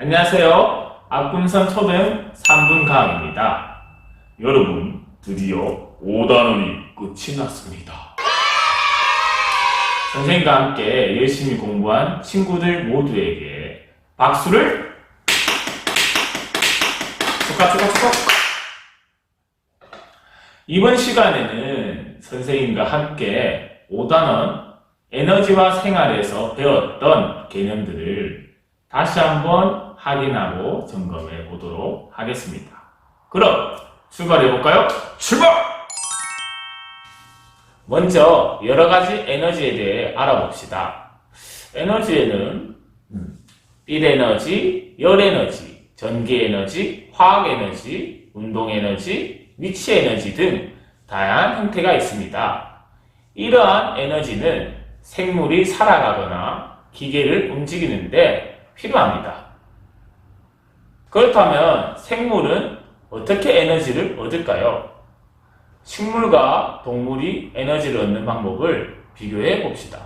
안녕하세요. 앞군선 초등 3분 강입니다. 여러분, 드디어 5단원이 끝이 났습니다. 선생님과 함께 열심히 공부한 친구들 모두에게 박수를 축하, 축하, 축하. 이번 시간에는 선생님과 함께 5단원 에너지와 생활에서 배웠던 개념들을 다시 한번 확인하고 점검해 보도록 하겠습니다. 그럼 출발해 볼까요? 출발! 먼저 여러 가지 에너지에 대해 알아봅시다. 에너지에는 음, 빛 에너지, 열 에너지, 전기 에너지, 화학 에너지, 운동 에너지, 위치 에너지 등 다양한 형태가 있습니다. 이러한 에너지는 생물이 살아가거나 기계를 움직이는데 필요합니다. 그렇다면 생물은 어떻게 에너지를 얻을까요? 식물과 동물이 에너지를 얻는 방법을 비교해 봅시다.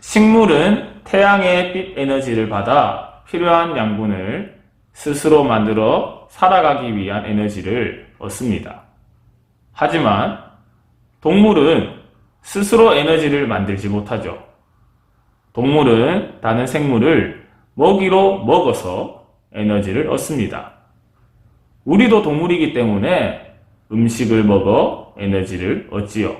식물은 태양의 빛 에너지를 받아 필요한 양분을 스스로 만들어 살아가기 위한 에너지를 얻습니다. 하지만 동물은 스스로 에너지를 만들지 못하죠. 동물은 다른 생물을 먹이로 먹어서 에너지를 얻습니다. 우리도 동물이기 때문에 음식을 먹어 에너지를 얻지요.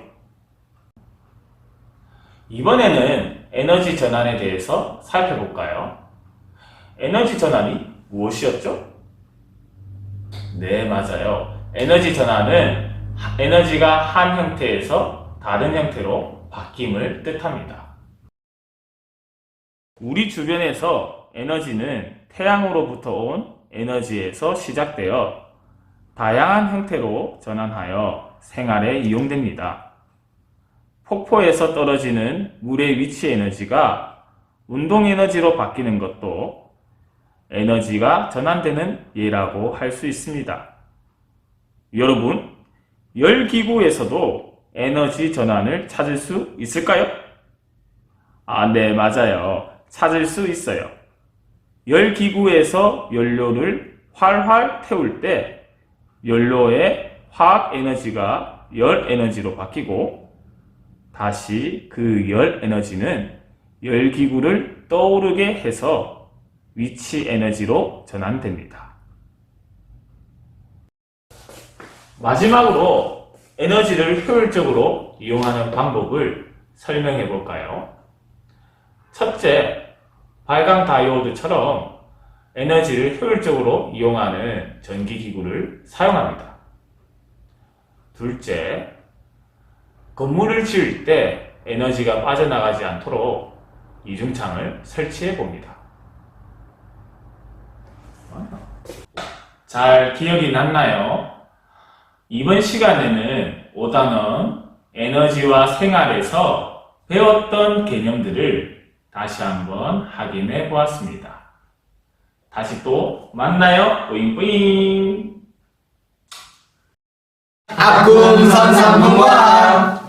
이번에는 에너지 전환에 대해서 살펴볼까요? 에너지 전환이 무엇이었죠? 네, 맞아요. 에너지 전환은 에너지가 한 형태에서 다른 형태로 바뀜을 뜻합니다. 우리 주변에서 에너지는 태양으로부터 온 에너지에서 시작되어 다양한 형태로 전환하여 생활에 이용됩니다. 폭포에서 떨어지는 물의 위치 에너지가 운동 에너지로 바뀌는 것도 에너지가 전환되는 예라고 할 수 있습니다. 여러분, 열기구에서도 에너지 전환을 찾을 수 있을까요? 아, 네, 맞아요. 찾을 수 있어요. 열 기구에서 연료를 활활 태울 때 연료의 화학 에너지가 열 에너지로 바뀌고 다시 그 열 에너지는 열 기구를 떠오르게 해서 위치 에너지로 전환됩니다. 마지막으로 에너지를 효율적으로 이용하는 방법을 설명해 볼까요? 첫째, 발광 다이오드처럼 에너지를 효율적으로 이용하는 전기기구를 사용합니다. 둘째, 건물을 지을 때 에너지가 빠져나가지 않도록 이중창을 설치해 봅니다. 잘 기억이 났나요? 이번 시간에는 5단원 에너지와 생활에서 배웠던 개념들을 다시 한번 확인해 보았습니다. 다시 또 만나요. 뿌잉뿌잉. 학군선 3분과